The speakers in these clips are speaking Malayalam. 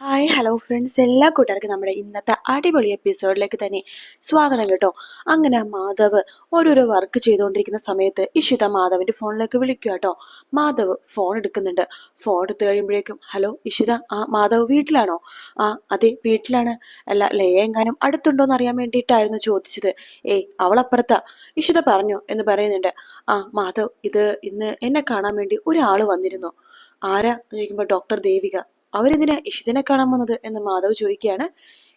ഹായ് ഹലോ ഫ്രണ്ട്സ് എല്ലാ കൂട്ടർക്കും നമ്മുടെ ഇന്നത്തെ അടിപൊളി എപ്പിസോഡിലേക്ക് തന്നെ സ്വാഗതം കേട്ടോ. അങ്ങനെ മാധവ് ഓരോരോ വർക്ക് ചെയ്തുകൊണ്ടിരിക്കുന്ന സമയത്ത് ഇഷിത മാധവിന്റെ ഫോണിലേക്ക് വിളിക്കുക കേട്ടോ. മാധവ് ഫോൺ എടുക്കുന്നുണ്ട്. ഫോൺ എടുത്തു കഴിയുമ്പോഴേക്കും ഹലോ ഇഷിത ആ മാധവ് വീട്ടിലാണോ? ആ അതെ വീട്ടിലാണ്. അല്ല ലയ എങ്ങാനും അടുത്തുണ്ടോ എന്ന് അറിയാൻ വേണ്ടിയിട്ടായിരുന്നു ചോദിച്ചത്. ഏയ് അവളപ്പുറത്താ ഇഷിത പറഞ്ഞോ എന്ന് പറയുന്നുണ്ട്. ആ മാധവ് ഇത് ഇന്ന് എന്നെ കാണാൻ വേണ്ടി ഒരാൾ വന്നിരുന്നു. ആരാ? ചോദിക്കുമ്പോൾ ഡോക്ടർ ദേവിക. അവരെന്തിനാ ഇഷിതനെ കാണാൻ വന്നത് എന്ന് മാധവ് ചോദിക്കുകയാണ്.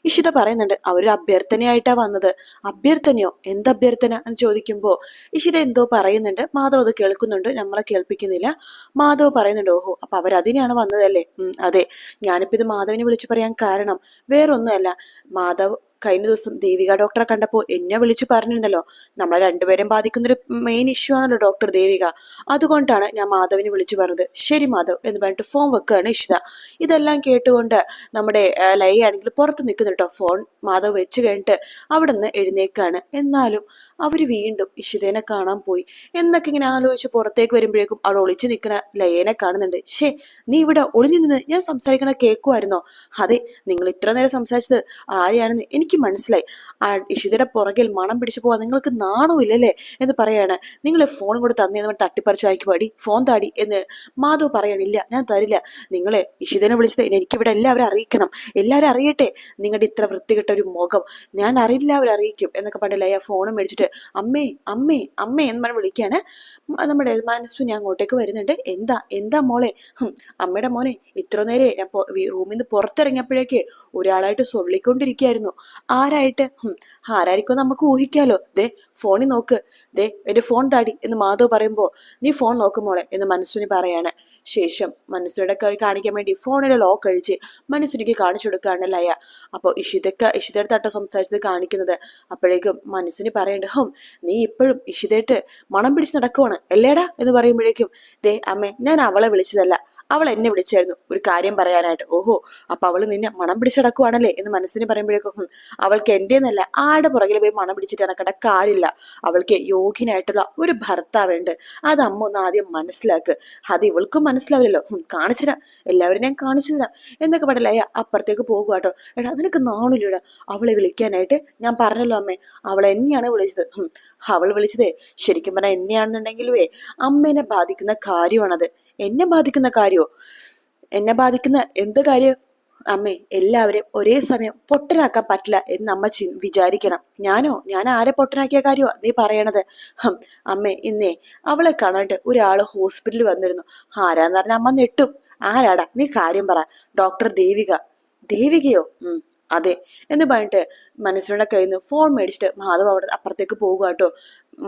ഇഷിത പറയുന്നുണ്ട് അവരൊരു അഭ്യർത്ഥനയായിട്ടാ വന്നത്. അഭ്യർത്ഥനയോ? എന്ത് അഭ്യർത്ഥന? എന്ന് ചോദിക്കുമ്പോൾ ഇഷിത എന്തോ പറയുന്നുണ്ട്. മാധവ് അത് കേൾക്കുന്നുണ്ട്. നമ്മളെ കേൾപ്പിക്കുന്നില്ല. മാധവ് പറയുന്നുണ്ട് ഓഹോ അപ്പൊ അവരതിനാണ് വന്നതല്ലേ? ഉം അതെ. ഞാനിപ്പോ ഇത് മാധവിനെ വിളിച്ചു പറയാൻ കാരണം വേറൊന്നുമല്ല. മാധവ് കഴിഞ്ഞ ദിവസം ദേവിക ഡോക്ടറെ കണ്ടപ്പോൾ എന്നെ വിളിച്ചു പറഞ്ഞിരുന്നല്ലോ. നമ്മളെ രണ്ടുപേരും ബാധിക്കുന്ന ഒരു മെയിൻ ഇഷ്യൂ ആണല്ലോ ഡോക്ടർ ദേവിക. അതുകൊണ്ടാണ് ഞാൻ മാധവിനെ വിളിച്ചു പറഞ്ഞത്. ശരി മാധവ് എന്ന് പറഞ്ഞിട്ട് ഫോൺ വെക്കുകയാണ് ഇഷിത. ഇതെല്ലാം കേട്ടുകൊണ്ട് നമ്മുടെ ലൈ ആണെങ്കിൽ പുറത്ത് നിൽക്കുന്നു കേട്ടോ ഫോൺ മാധവ് വെച്ച് കഴിഞ്ഞിട്ട് അവിടെ നിന്ന് എഴുന്നേക്കാണ്. എന്നാലും അവർ വീണ്ടും ഇഷിതേനെ കാണാൻ പോയി. എന്നൊക്കെ ഇങ്ങനെ ആലോചിച്ച് പുറത്തേക്ക് വരുമ്പോഴേക്കും അവിടെ ഒളിച്ചു നിൽക്കുന്ന ലയേനെ കാണുന്നുണ്ട്. ഷേ നീ ഇവിടെ ഒളിഞ്ഞു നിന്ന് ഞാൻ സംസാരിക്കണ കേൾക്കുമായിരുന്നോ അതെ നിങ്ങൾ ഇത്ര നേരം സംസാരിച്ചത് ആരെയാണെന്ന് എനിക്ക് മനസ്സിലായി. ആ ഇഷിതയുടെ പുറകിൽ മണം പിടിച്ചു പോവാൻ നിങ്ങൾക്ക് നാണമില്ലല്ലേ എന്ന് പറയാണ്. നിങ്ങൾ ഫോൺ കൂടെ തന്നേന്ന് തട്ടിപ്പറിച്ചു വായിക്കുവാടി ഫോൺ താടി എന്ന് മാധവ് പറയണില്ല ഞാൻ തരില്ല. നിങ്ങളെ ഇഷിതനെ വിളിച്ചത് എനിക്കിവിടെ എല്ലാവരും അറിയിക്കണം. എല്ലാവരും അറിയട്ടെ. നിങ്ങളുടെ ഇത്ര വൃത്തികെട്ട ഒരു മുഖം. ഞാൻ അറിയില്ലാവരും അറിയിക്കും എന്നൊക്കെ പറഞ്ഞല്ലേ ആ ഫോണും മേടിച്ചിട്ട് അമ്മേ അമ്മേ അമ്മേ എന്ന് പറഞ്ഞ് വിളിക്കാണ്. മ- നമ്മുടെ മനസ്സു ഞാൻ അങ്ങോട്ടേക്ക് വരുന്നുണ്ട്. എന്താ എന്താ മോളെ? അമ്മയുടെ മോനെ ഇത്ര നേരെ ഞാൻ റൂമിൽ നിന്ന് പുറത്തിറങ്ങിയപ്പോഴേക്ക് ഒരാളായിട്ട് സൊള്ളിക്കൊണ്ടിരിക്കുകയായിരുന്നു ആരായിട്ട്? ആരായിരിക്കും നമുക്ക് ഊഹിക്കാലോ. ദേ ഫോണിൽ നോക്ക്. ദേ എന്റെ ഫോൺ താടി എന്ന് മാധവ് പറയുമ്പോ നീ ഫോൺ നോക്ക് മോളെ എന്ന് മനസ്സിന് പറയാണ്. ശേഷം മനസ്സുടെ കാണിക്കാൻ വേണ്ടി ഫോണിലെ ലോക്ക് അഴിച്ച് മനസ്സുനിക്ക് കാണിച്ചു കൊടുക്കുകയാണ് ലയ. അപ്പോൾ ഇഷിതക്ക് ഇഷിതയുടെ തട്ട സംസാരിച്ചത് കാണിക്കുന്നത്. അപ്പോഴേക്കും മനസ്സിന് പറയേണ്ട ഹും നീ ഇപ്പോഴും ഇഷിതയിട്ട് മണം പിടിച്ച് നടക്കുവാണ്. അല്ലേടാ? എന്ന് പറയുമ്പോഴേക്കും ദേ അമ്മേ ഞാൻ അവളെ വിളിച്ചതല്ല. അവൾ എന്നെ വിളിച്ചായിരുന്നു. ഒരു കാര്യം പറയാനായിട്ട്. ഓഹോ അപ്പൊ അവൾ നിന്നെ മണം പിടിച്ചടക്കുവാണല്ലേ എന്ന് മനസ്സിന് പറയുമ്പോഴേക്കും അവൾക്ക് അവൾക്ക് നല്ല ആടെ പുറകിൽ പോയി മണം പിടിച്ചിട്ട് നടക്കേണ്ട കാര്യമില്ല. അവൾക്ക് യോഗ്യനായിട്ടുള്ള ഒരു ഭർത്താവുണ്ട്. അത് അമ്മ ഒന്ന് ആദ്യം മനസ്സിലാക്ക്. അത് ഇവൾക്കും മനസ്സിലാവില്ലല്ലോ. കാണിച്ചു എല്ലാവരും ഞാൻ കാണിച്ചു തരാം. എന്നൊക്കെ അയ്യ അപ്പുറത്തേക്ക് പോകുക കേട്ടോ എടാ നിനക്ക് നാണില്ലടാ. അവളെ വിളിക്കാനായിട്ട് ഞാൻ പറഞ്ഞല്ലോ അമ്മേ. അവൾ എന്നെയാണ് വിളിച്ചത്. അവൾ വിളിച്ചതേ ശരിക്കും പറഞ്ഞാൽ എന്നെയാണെന്നുണ്ടെങ്കിലുവേ അമ്മേനെ ബാധിക്കുന്ന കാര്യമാണത്. എന്നെ ബാധിക്കുന്ന കാര്യോ? എന്നെ ബാധിക്കുന്ന എന്ത് കാര്യം? അമ്മേ എല്ലാവരെയും ഒരേ സമയം പൊട്ടനാക്കാൻ പറ്റില്ല എന്ന് അമ്മ വിചാരിക്കണം. ഞാനോ? ഞാൻ ആരെ പൊട്ടനാക്കിയ കാര്യമോ നീ പറയണത്? അമ്മേ ഇന്നേ അവളെ കാണാണ്ട് ഒരാൾ ഹോസ്പിറ്റലിൽ വന്നിരുന്നു. ആരാന്ന് പറഞ്ഞ അമ്മ നെട്ടും ആരാടാ? നീ കാര്യം പറ. ഡോക്ടർ ദേവിക. ദേവികയോ? ഉം അതെ. എന്ന് പറഞ്ഞിട്ട് മനസ്സിനെ നിന്ന് ഫോൺ മേടിച്ചിട്ട് മാധവ് അവിടെ അപ്പുറത്തേക്ക് പോകുക കേട്ടോ.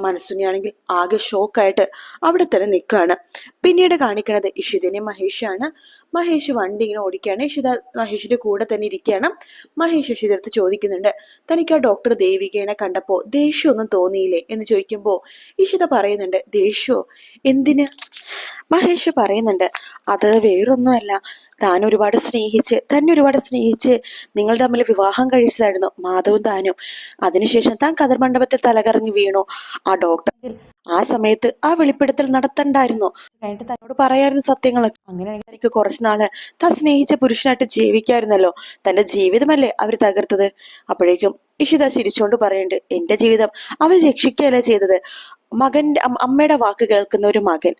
മനസ്സിനെയാണെങ്കിൽ ആകെ ഷോക്കായിട്ട് അവിടെ തന്നെ നിൽക്കുകയാണ്. പിന്നീട് കാണിക്കുന്നത് ഇഷിതിനെ മഹേഷാണ്. മഹേഷ് വണ്ടി ഇങ്ങനെ ഓടിക്കുകയാണ്. ഇഷിത മഹേഷിന്റെ കൂടെ തന്നെ ഇരിക്കുകയാണ്. മഹേഷ് ഇഷിതടുത്ത് ചോദിക്കുന്നുണ്ട് തനിക്ക് ആ ഡോക്ടർ ദേവികേനെ കണ്ടപ്പോ ദേഷ്യമൊന്നും തോന്നിയില്ലേ? എന്ന് ചോദിക്കുമ്പോ ഇഷിത പറയുന്നുണ്ട് ദേഷ്യോ? എന്തിന്? മഹേഷ് പറയുന്നുണ്ട് അത് വേറൊന്നുമല്ല. താൻ ഒരുപാട് സ്നേഹിച്ച് തന്നെ ഒരുപാട് സ്നേഹിച്ച് നിങ്ങൾ തമ്മിൽ വിവാഹം കഴിച്ചതായിരുന്നു മാധവും താനും. അതിനുശേഷം താൻ കതിർമണ്ഡപത്തിൽ തലകറങ്ങി വീണു. ആ ഡോക്ടർ ആ സമയത്ത് ആ വെളിപ്പെടുത്തൽ നടത്തണ്ടായിരുന്നു. കഴിഞ്ഞിട്ട് തന്നോട് പറയായിരുന്നു സത്യങ്ങൾ അങ്ങനെയാണെങ്കിൽ എനിക്ക് കുറച്ചുനാൾ താൻ സ്നേഹിച്ച പുരുഷനായിട്ട് ജീവിക്കായിരുന്നല്ലോ. തന്റെ ജീവിതമല്ലേ അവർ തകർത്തത്? അപ്പോഴേക്കും ഇഷിത ചിരിച്ചുകൊണ്ട് പറയുന്നുണ്ട് എന്റെ ജീവിതം അവർ രക്ഷിക്കുകയല്ല ചെയ്തത്? മകന്റെ അമ്മയുടെ വാക്ക് കേൾക്കുന്ന ഒരു മകൻ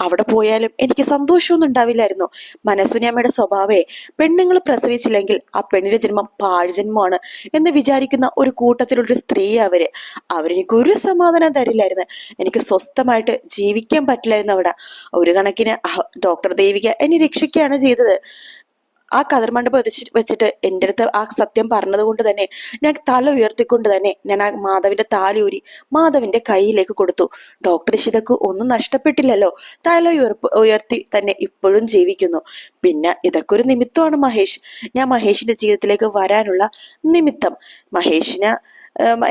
അവിടെ പോയാലും എനിക്ക് സന്തോഷമൊന്നും ഉണ്ടാവില്ലായിരുന്നു. മനസ്സുനി അമ്മയുടെ സ്വഭാവേ പെണ്ണുങ്ങൾ പ്രസവിച്ചില്ലെങ്കിൽ ആ പെണ്ണിന്റെ ജന്മം പാഴ്ജന്മമാണ് എന്ന് വിചാരിക്കുന്ന ഒരു കൂട്ടത്തിലുള്ള സ്ത്രീ അവർ. അവരെനിക്ക് ഒരു സമാധാനം തരില്ലായിരുന്നു. എനിക്ക് സ്വസ്ഥമായിട്ട് ജീവിക്കാൻ പറ്റില്ലായിരുന്നു അവിടെ. ഒരു കണക്കിന് ഡോക്ടർ ദേവിക എന്നെ രക്ഷിക്കുകയാണ് ചെയ്തത്. ആ കതിർമണ്ഡപം വെച്ച് വെച്ചിട്ട് എന്റെ അടുത്ത് ആ സത്യം പറഞ്ഞത് കൊണ്ട് തന്നെ ഞാൻ തല ഉയർത്തിക്കൊണ്ട് തന്നെ ഞാൻ ആ മാധവിന്റെ താലി ഊരി മാധവിന്റെ കയ്യിലേക്ക് കൊടുത്തു. ഡോക്ടർ ഇഷിതക്ക് ഒന്നും നഷ്ടപ്പെട്ടില്ലല്ലോ. തല ഉയർപ്പ് ഉയർത്തി തന്നെ ഇപ്പോഴും ജീവിക്കുന്നു. പിന്നെ ഇതൊക്കെ ഒരു നിമിത്തമാണ് മഹേഷ്. ഞാൻ മഹേഷിന്റെ ജീവിതത്തിലേക്ക് വരാനുള്ള നിമിത്തം. മഹേഷിന്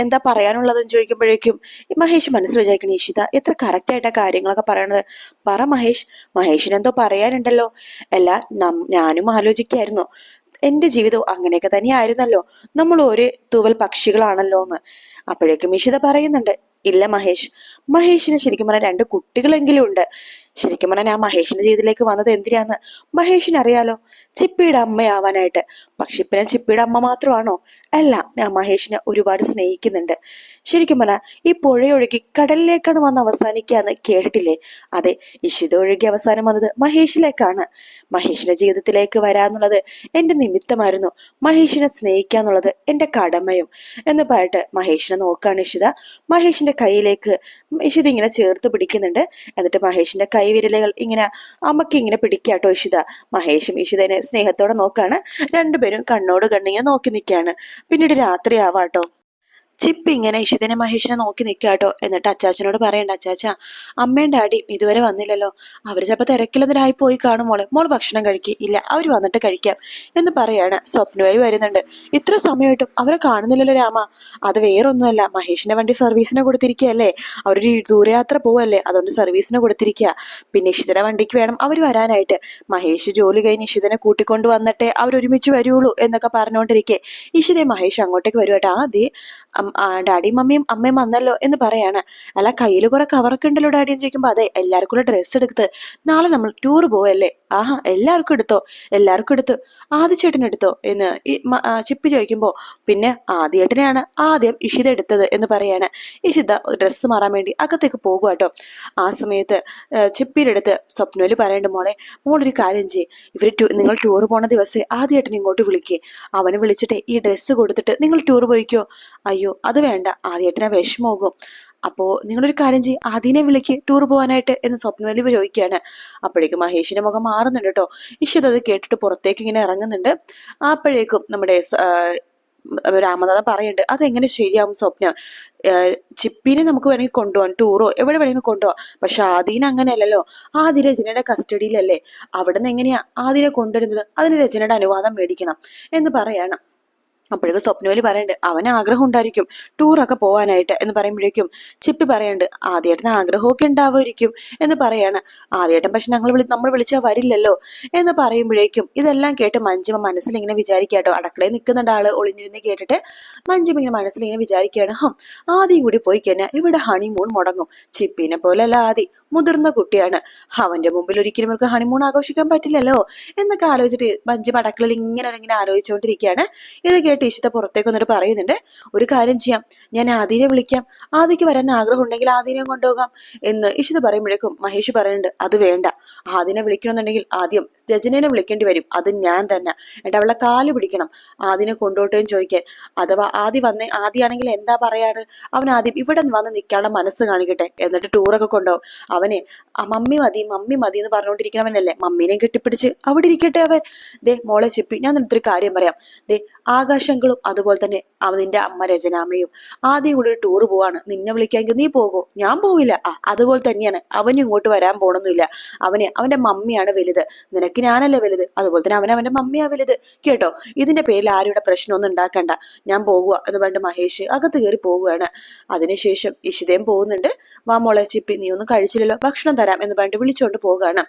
എന്താ പറയാനുള്ളതെന്ന് ചോദിക്കുമ്പോഴേക്കും മഹേഷ് മനസ്സിൽ വിചാരിക്കണം ഈശിത എത്ര കറക്റ്റ് ആയിട്ടാ കാര്യങ്ങളൊക്കെ പറയണത്. പറ മഹേഷ് മഹേഷിന് എന്തോ പറയാനുണ്ടല്ലോ. അല്ല ഞാനും ആലോചിക്കായിരുന്നു. എന്റെ ജീവിതവും അങ്ങനെയൊക്കെ തന്നെയായിരുന്നല്ലോ. നമ്മൾ ഒരേ തൂവൽ പക്ഷികളാണല്ലോ എന്ന് അപ്പോഴേക്കും ഇഷിത പറയുന്നുണ്ട് ഇല്ല മഹേഷ്. മഹേഷിന് ശരിക്കും പറഞ്ഞാൽ രണ്ട് കുട്ടികളെങ്കിലും ഉണ്ട്. ശരിക്കും പറഞ്ഞാൽ ഞാൻ മഹേഷിന്റെ ജീവിതത്തിലേക്ക് വന്നത് എന്തിനാന്ന് മഹേഷിന് അറിയാലോ ചിപ്പിയുടെ അമ്മയാവാനായിട്ട്. പക്ഷെ ഇപ്പൊ ഞാൻ ചിപ്പിയുടെ അമ്മ മാത്രമാണോ? അല്ല ഞാൻ മഹേഷിനെ ഒരുപാട് സ്നേഹിക്കുന്നുണ്ട്. ശരിക്കും പറഞ്ഞാൽ ഈ പുഴയൊഴുകി കടലിലേക്കാണ് വന്ന് അവസാനിക്കാന്ന് കേട്ടിട്ടില്ലേ? അതെ ഇഷിത ഒഴുകി അവസാനം വന്നത് മഹേഷിലേക്കാണ്. മഹേഷിന്റെ ജീവിതത്തിലേക്ക് വരാന്നുള്ളത് എന്റെ നിമിത്തമായിരുന്നു. മഹേഷിനെ സ്നേഹിക്കാന്നുള്ളത് എന്റെ കടമയും. എന്ന് പറഞ്ഞിട്ട് മഹേഷിനെ നോക്കാണ് ഇഷിത. മഹേഷിന്റെ കയ്യിലേക്ക് ഇഷിത ഇങ്ങനെ ചേർത്ത് പിടിക്കുന്നുണ്ട്. എന്നിട്ട് മഹേഷിന്റെ കൈവിരലുകൾ ഇങ്ങനെ അമ്മയ്ക്ക് ഇങ്ങനെ പിടിക്കാട്ടോ ഇഷിത മഹേഷും ഇഷിതനെ സ്നേഹത്തോടെ നോക്കാണ്. രണ്ടുപേരും കണ്ണോട് കണ്ണിങ്ങനെ നോക്കി നിൽക്കുകയാണ്. പിന്നീട് രാത്രി ആവാട്ടോ ചിപ്പി ഇങ്ങനെ ഇഷിതനെ മഹേഷിനെ നോക്കി നിൽക്കാട്ടോ എന്നിട്ട് അച്ചാച്ചനോട് പറയണ്ട അച്ചാച്ച അമ്മയും ഡാഡിയും ഇതുവരെ വന്നില്ലല്ലോ. അവർ ചിലപ്പോൾ തിരക്കിലെതിരായി പോയി കാണും മോളെ. മോൾ ഭക്ഷണം കഴിക്കുക ഇല്ല അവർ വന്നിട്ട് കഴിക്കാം എന്ന് പറയാണ്. സ്വപ്നവരി വരുന്നുണ്ട്. ഇത്ര സമയമായിട്ടും അവരെ കാണുന്നില്ലല്ലോ രാമ. അത് വേറൊന്നുമല്ല. മഹേഷിന്റെ വണ്ടി സർവീസിന് കൊടുത്തിരിക്കുകയല്ലേ അവരൊരു ദൂരയാത്ര പോവല്ലേ? അതുകൊണ്ട് സർവീസിന് കൊടുത്തിരിക്കുക പിന്നെ ഇഷിതയുടെ വണ്ടിക്ക് വേണം അവർ വരാനായിട്ട്. മഹേഷ് ജോലി കഴിഞ്ഞ് ഇഷിതനെ കൂട്ടിക്കൊണ്ട് വന്നിട്ടേ അവരൊരുമിച്ച് വരുള്ളൂ എന്നൊക്കെ പറഞ്ഞുകൊണ്ടിരിക്കെ ഇഷിതയെ മഹേഷ് അങ്ങോട്ടേക്ക് വരുവാട്ടെ ആദ്യം ഡാഡിയും മമ്മിയും അമ്മയും വന്നല്ലോ എന്ന് പറയാണ്. അല്ല കയ്യിൽ കുറെ കവറൊക്കെ ഉണ്ടല്ലോ ഡാഡി എന്ന് ചോദിക്കുമ്പോ അതെ എല്ലാവർക്കും ഡ്രസ്സ് എടുത്ത്. നാളെ നമ്മൾ ടൂർ പോവല്ലേ? ആഹാ എല്ലാവർക്കും എടുത്തോ? എല്ലാവർക്കും എടുത്തു. ആദ്യചേട്ടൻ എടുത്തോ? എന്ന് ഈ ചിപ്പി ചോദിക്കുമ്പോൾ പിന്നെ ആദ്യേട്ടനെയാണ് ആദ്യം ഇഷിത എടുത്തത് എന്ന് പറയാണ്. ഇഷിത ഡ്രസ്സ് മാറാൻ വേണ്ടി അകത്തേക്ക് പോകുക ആ സമയത്ത് ചിപ്പിയുടെ അടുത്ത് സ്വപ്നയിൽ പറയണ്ട മോളെ മോളൊരു കാര്യം ചെയ്യ്. ഇവർ നിങ്ങൾ ടൂർ പോണ ദിവസം ആദ്യേട്ടൻ ഇങ്ങോട്ട് വിളിക്കേ. അവനെ വിളിച്ചിട്ട് ഈ ഡ്രസ്സ് കൊടുത്തിട്ട് നിങ്ങൾ ടൂർ പോയിക്കോ. അയ്യോ അത് വേണ്ട. ആദ്യേട്ടനെ വിഷമമാകും. അപ്പോൾ നിങ്ങളൊരു കാര്യം ചെയ്യും. ആദ്യനെ വിളിക്ക്. ടൂർ പോകാനായിട്ട് എന്ന് സ്വപ്നവലിവ് ചോദിക്കുകയാണ്. അപ്പോഴേക്കും മഹേഷിന്റെ മുഖം മാറുന്നുണ്ട് കേട്ടോ. ഇഷിത് അത് കേട്ടിട്ട് പുറത്തേക്ക് ഇങ്ങനെ ഇറങ്ങുന്നുണ്ട്. അപ്പോഴേക്കും നമ്മുടെ രാമനാഥ പറയുന്നുണ്ട് അതെങ്ങനെ ശരിയാവും സ്വപ്ന? ചിപ്പിനെ നമുക്ക് വേണമെങ്കിൽ കൊണ്ടുപോകാം. ടൂറോ എവിടെ വേണമെങ്കിലും കൊണ്ടുപോകാം. പക്ഷെ ആദീന അങ്ങനെയല്ലല്ലോ. ആദ്യ രചനയുടെ കസ്റ്റഡിയിലല്ലേ അവിടെ നിന്ന് എങ്ങനെയാ ആദ്യനെ കൊണ്ടുവരുന്നത്? അതിന് രചനയുടെ അനുവാദം മേടിക്കണം. എന്ന് പറയാണ്. അപ്പോഴേക്കും സ്വപ്നവലി പറയുന്നുണ്ട് അവന് ആഗ്രഹം ഉണ്ടായിരിക്കും ടൂറൊക്കെ പോവാനായിട്ട് എന്ന് പറയുമ്പോഴേക്കും ചിപ്പി പറയുന്നുണ്ട് ആദ്യേട്ടന് ആഗ്രഹമൊക്കെ ഉണ്ടാവുമായിരിക്കും എന്ന് പറയാണ്. ആദ്യേട്ടൻ പക്ഷെ ഞങ്ങൾ വിളി നമ്മൾ വിളിച്ചാൽ വരില്ലല്ലോ എന്ന് പറയുമ്പോഴേക്കും ഇതെല്ലാം കേട്ട് മഞ്ജിമ മനസ്സിൽ ഇങ്ങനെ വിചാരിക്കാട്ടോ അടക്കളയിൽ നിൽക്കുന്നുണ്ട് ആൾ ഒളിഞ്ഞിരുന്ന് കേട്ടിട്ട് മഞ്ജിമ ഇങ്ങനെ മനസ്സിൽ ഇങ്ങനെ വിചാരിക്കുകയാണ് ഹം ആദ്യം കൂടി പോയി കഴിഞ്ഞാൽ ഇവിടെ ഹണിമൂൺ മുടങ്ങും. ചിപ്പിനെ പോലെയല്ല ആദി മുതിർന്ന കുട്ടിയാണ്. അവന്റെ മുമ്പിൽ ഒരിക്കലും ഇവർക്ക് ഹണിമൂൺ ആഘോഷിക്കാൻ പറ്റില്ലല്ലോ എന്നൊക്കെ ആലോചിച്ചിട്ട് മഞ്ജിമ അടക്കളയിൽ ഇങ്ങനെ ഇങ്ങനെ ആലോചിച്ചുകൊണ്ടിരിക്കുകയാണ് ഇത് കേട്ട് ഇഷിത പുറത്തേക്ക് വന്നിട്ട് പറയുന്നുണ്ട് ഒരു കാര്യം ചെയ്യാം ഞാൻ ആദിനെ വിളിക്കാം. ആദിക്ക് വരാൻ ആഗ്രഹം ഉണ്ടെങ്കിൽ ആദിനെ കൊണ്ടുപോകാം എന്ന് ഇഷിത പറയുമ്പോഴേക്കും മഹേഷ് പറയുന്നുണ്ട് അത് വേണ്ട. ആദിനെ വിളിക്കണമെന്നുണ്ടെങ്കിൽ ആദ്യം രജനേനെ വിളിക്കേണ്ടി വരും. അത് ഞാൻ തന്നെ. എന്നിട്ട് അവളെ കാൽ പിടിക്കണം. ആദിനെ കൊണ്ടുപോട്ടേന്ന് ചോദിക്കാൻ. അഥവാ ആദി വന്നേ ആദിയാണെങ്കിൽ എന്താ പറയാണ് അവൻ ആദ്യം ഇവിടെ വന്ന് നിൽക്കാനുള്ള മനസ്സ് കാണിക്കട്ടെ. എന്നിട്ട് ടൂറൊക്കെ കൊണ്ടുപോകും. അവനെ മമ്മി മതി മമ്മി മതി എന്ന് പറഞ്ഞുകൊണ്ടിരിക്കണവനല്ലേ മമ്മീനെ കെട്ടിപ്പിടിച്ച് അവിടെ ഇരിക്കട്ടെ അവൻ. ദേ മോളെ ചിപ്പി ഞാൻ നിനത്തൊരു കാര്യം പറയാം. ദേ ആകാശങ്ങളും അതുപോലെ തന്നെ അവനിന്റെ അമ്മ രചനാമ്മയും ആദ്യം കൂടി ഒരു ടൂർ പോവാണ്. നിന്നെ വിളിക്കാമെങ്കിൽ നീ പോകോ. ഞാൻ പോവില്ല. ആ അതുപോലെ തന്നെയാണ്. അവന് ഇങ്ങോട്ട് വരാൻ പോണൊന്നുമില്ല. അവന് അവന്റെ മമ്മിയാണ് വലുത്. നിനക്ക് ഞാനല്ലേ വലുത്? അതുപോലെ തന്നെ അവൻ അവന്റെ മമ്മിയാ വലുത്. കേട്ടോ? ഇതിന്റെ പേരിൽ ആരും പ്രശ്നമൊന്നും ഉണ്ടാക്കണ്ട. ഞാൻ പോകുക എന്ന് പറഞ്ഞിട്ട് മഹേഷ് അകത്ത് കയറി പോവുകയാണ്. അതിനുശേഷം ഇഷിതയും പോകുന്നുണ്ട്. വാ മോളെ ചിപ്പി നീ ഒന്നും കഴിച്ചില്ലല്ലോ. ഭക്ഷണം തരാം എന്ന് പറഞ്ഞിട്ട് വിളിച്ചുകൊണ്ട് പോവുകയാണ്.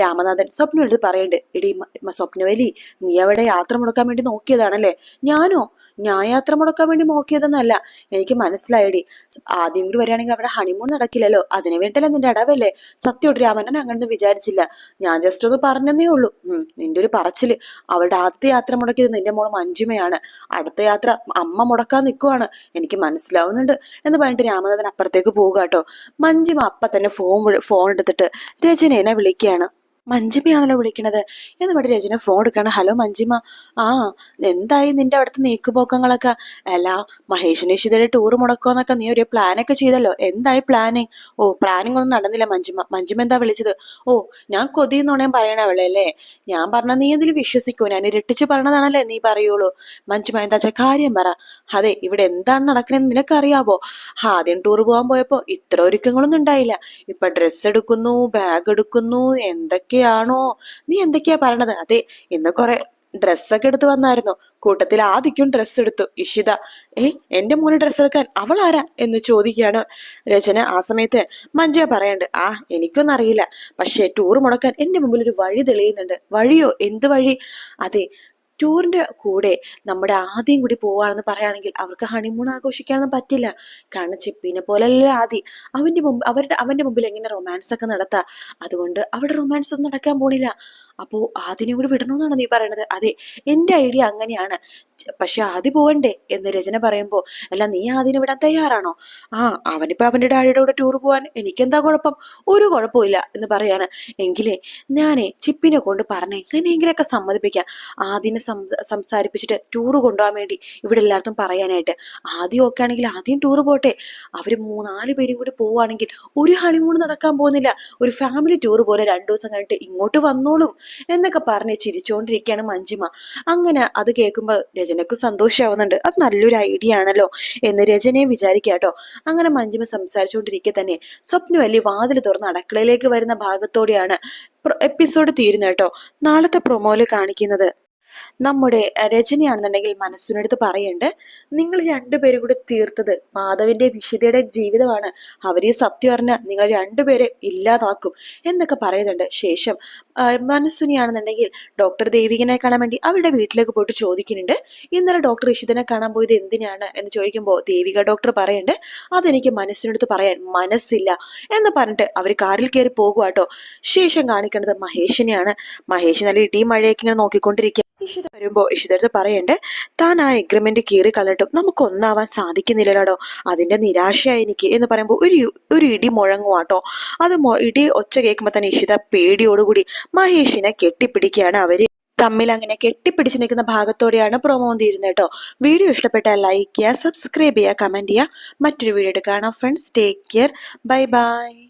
രാമനാഥൻ സ്വപ്നം എടുത്ത് പറയുന്നുണ്ട് ഇടി സ്വപ്നവലി നീ അവിടെ യാത്ര മുടക്കാൻ വേണ്ടി നോക്കിയതാണല്ലേ? ഞാനോ? ഞാൻ യാത്ര മുടക്കാൻ വേണ്ടി നോക്കിയതൊന്നല്ല. എനിക്ക് മനസ്സിലായടി. ആദ്യം കൂടി വരികയാണെങ്കിൽ അവിടെ ഹണിമൂൺ നടക്കില്ലല്ലോ. അതിനു വേണ്ടിയല്ല നിന്റെ അടവല്ലേ സത്യോട്ട് രാമനൻ അങ്ങനൊന്നും വിചാരിച്ചില്ല. ഞാൻ ജസ്റ്റ് ഒന്ന് പറഞ്ഞതേ ഉള്ളൂ. നിന്റെ ഒരു പറച്ചിൽ. അവരുടെ ആദ്യത്തെ യാത്ര മുടക്കിയത് നിന്റെ മോൾ മഞ്ജുമയാണ് അടുത്ത യാത്ര അമ്മ മുടക്കാൻ നിൽക്കുവാണ് എനിക്ക് മനസ്സിലാവുന്നുണ്ട്. എന്ന് പറഞ്ഞിട്ട് രാമനാഥൻ അപ്പുറത്തേക്ക് പോവുക കേട്ടോ. മഞ്ജിമ അപ്പ തന്നെ ഫോൺ ഫോൺ എടുത്തിട്ട് രചനേനെ വിളിക്കുകയാണ്. മഞ്ജിമയാണല്ലോ വിളിക്കണത്. എന്ന് പറഞ്ഞിട്ട് രചന ഫോൺ എടുക്കാണ് ഹലോ മഞ്ജിമ. ആ എന്തായി നിന്റെ അവിടുത്തെ നീക്കുപോക്കങ്ങളൊക്കെ? അല്ല മഹേഷിനെ ഇഷിതയുടെ ടൂർ മുടക്കുമെന്നൊക്കെ നീ ഒരു പ്ലാനൊക്കെ ചെയ്തല്ലോ. എന്തായി പ്ലാനിങ് ഓ പ്ലാനിങ് ഒന്നും നടന്നില്ല മഞ്ജിമ. മഞ്ജിമ എന്താ വിളിച്ചത്? ഓ ഞാൻ കൊതിയെന്നോണേ പറയണവളെ അല്ലേ? ഞാൻ പറഞ്ഞ നീ അതിൽ വിശ്വസിക്കൂ. ഞാൻ ഇരട്ടിച്ച് പറഞ്ഞതാണല്ലേ നീ പറയുള്ളൂ. മഞ്ജിമ എന്താ വെച്ചാൽ കാര്യം പറ. അതെ ഇവിടെ എന്താണ് നടക്കണെന്ന് നിനക്കറിയാവോ? ആദ്യം ടൂർ പോകാൻ പോയപ്പോ ഇത്ര ഒരുക്കങ്ങളൊന്നും ഉണ്ടായില്ല. ഇപ്പൊ ഡ്രസ്സ് എടുക്കുന്നു ബാഗ് എടുക്കുന്നു എന്തൊക്കെയാണോ? നീ എന്തൊക്കെയാ പറയണത്? അതെ ഇന്ന് കൊറേ ഡ്രസ്സൊക്കെ എടുത്ത് വന്നായിരുന്നു. കൂട്ടത്തിൽ ആദിക്കും ഡ്രസ്സ് എടുത്തു. ഇഷിത ഏ എന്റെ മോന് ഡ്രസ്സ് എടുക്കാൻ അവൾ ആരാ? എന്ന് ചോദിക്കുകയാണ് രചന. ആ സമയത്ത് മഞ്ജ പറയണ്ട് ആ എനിക്കൊന്നും അറിയില്ല. പക്ഷേ ടൂർ മുടക്കാൻ എന്റെ മുമ്പിൽ ഒരു വഴി തെളിയുന്നുണ്ട്. വഴിയോ? എന്ത് വഴി? അതെ ടൂറിന്റെ കൂടെ നമ്മുടെ ആദ്യം കൂടി പോവാണെന്ന് പറയുകയാണെങ്കിൽ അവർക്ക് ഹണിമൂൺ ആഘോഷിക്കാനൊന്നും പറ്റില്ല. കാരണം ചെപ്പിനെ പോലെയല്ല ആദി. അവന്റെ മുമ്പ് അവരുടെ അവന്റെ മുമ്പിൽ എങ്ങനെ റൊമാൻസ് ഒക്കെ നടത്താം? അതുകൊണ്ട് അവിടെ റൊമാൻസ് ഒന്നും നടക്കാൻ പോണില്ല. അപ്പോ ആദിനെ കൂടി വിടണമെന്നാണ് നീ പറയണത്? അതെ എന്റെ ഐഡിയ അങ്ങനെയാണ്. പക്ഷെ ആദ്യ പോവണ്ടേ എന്ന് രചന പറയുമ്പോൾ അല്ല നീ ആദിനെ വിടാൻ തയ്യാറാണോ? ആ അവനിപ്പോ അവന്റെ ഡാഡിയുടെ കൂടെ ടൂർ പോകാൻ എനിക്കെന്താ കുഴപ്പം? ഒരു കുഴപ്പമില്ല എന്ന് പറയാണ്. എങ്കിലേ ഞാനേ ചിപ്പിനെ കൊണ്ട് പറഞ്ഞ് എങ്ങനെയെങ്കിലൊക്കെ സമ്മതിപ്പിക്കാം. ആദ്യം സംസാരിപ്പിച്ചിട്ട് ടൂർ കൊണ്ടുപോകാൻ വേണ്ടി ഇവിടെ എല്ലായിടത്തും പറയാനായിട്ട്. ആദ്യം ഒക്കെ ആണെങ്കിൽ ആദ്യം ടൂർ പോട്ടെ. അവർ മൂന്നാൽ പേരും കൂടി പോവുകയാണെങ്കിൽ ഒരു ഹണിമൂൺ നടക്കാൻ പോകുന്നില്ല. ഒരു ഫാമിലി ടൂർ പോലെ രണ്ടു ദിവസം കഴിഞ്ഞിട്ട് ഇങ്ങോട്ട് വന്നോളും. എന്നൊക്കെ പറഞ്ഞ് ചിരിച്ചുകൊണ്ടിരിക്കുകയാണ് മഞ്ജിമ. അങ്ങനെ അത് കേൾക്കുമ്പോൾ രചനക്കും സന്തോഷമാവുന്നുണ്ട് അത് നല്ലൊരു ഐഡിയ ആണല്ലോ എന്ന് രചനയും വിചാരിക്കാട്ടോ അങ്ങനെ മഞ്ജിമ സംസാരിച്ചുകൊണ്ടിരിക്കെ തന്നെ സ്വപ്ന വലിയ വാതിൽ തുറന്ന് അടുക്കളയിലേക്ക് വരുന്ന ഭാഗത്തോടെയാണ് എപ്പിസോഡ് തീരുന്നത് കേട്ടോ. നാളത്തെ പ്രൊമോയിൽ കാണിക്കുന്നത് നമ്മുടെ രജനിയാണെന്നുണ്ടെങ്കിൽ മനസ്സിനടുത്ത് പറയണ്ട് നിങ്ങൾ രണ്ടുപേരും കൂടി തീർത്തത് മാധവിന്റെ വിശുദ്ധയുടെ ജീവിതമാണ്. അവരെ സത്യം അറിഞ്ഞ നിങ്ങൾ രണ്ടുപേരെ ഇല്ലാതാക്കും എന്നൊക്കെ പറയുന്നുണ്ട്. ശേഷം മനസ്സുനിയാണെന്നുണ്ടെങ്കിൽ ഡോക്ടർ ദേവികനെ കാണാൻ വേണ്ടി അവരുടെ വീട്ടിലേക്ക് പോയിട്ട് ചോദിക്കുന്നുണ്ട്. ഇന്നലെ ഡോക്ടർ ഇഷിതനെ കാണാൻ പോയത് എന്തിനാണ് എന്ന് ചോദിക്കുമ്പോൾ ദേവിക ഡോക്ടർ പറയുന്നുണ്ട് അതെനിക്ക് മനസ്സിനടുത്ത് പറയാൻ മനസ്സില്ല എന്ന് പറഞ്ഞിട്ട് അവർ കാറിൽ കയറി പോകുവാട്ടോ ശേഷം കാണിക്കേണ്ടത് മഹേഷിനെയാണ്. മഹേഷ് നല്ല ഇടിയും മഴയൊക്കെ ഇങ്ങനെ നോക്കിക്കൊണ്ടിരിക്കുക ഇഷിത വരുമ്പോ ഇഷിതടുത്ത് പറയണ്ടേ താൻ ആ എഗ്രിമെന്റ് കീറി കളട്ടും നമുക്ക് ഒന്നാവാൻ സാധിക്കുന്നില്ലല്ലോ അതിന്റെ നിരാശയായി എനിക്ക് എന്ന് പറയുമ്പോൾ ഒരു ഒരു ഇടി മുഴങ്ങുവാട്ടോ. അത് ഇടി ഒച്ച കേൾക്കുമ്പോൾ തന്നെ ഇഷിത പേടിയോടുകൂടി മഹേഷിനെ കെട്ടിപ്പിടിക്കുകയാണ് അവർ. തമ്മിൽ അങ്ങനെ കെട്ടിപ്പിടിച്ച് നിൽക്കുന്ന ഭാഗത്തോടെയാണ് പ്രൊമോ തീരുന്നത് കേട്ടോ. വീഡിയോ ഇഷ്ടപ്പെട്ടാൽ ലൈക്ക് ചെയ്യുക സബ്സ്ക്രൈബ് ചെയ്യുക കമന്റ് ചെയ്യുക. മറ്റൊരു വീഡിയോ കാണാം friends take care bye bye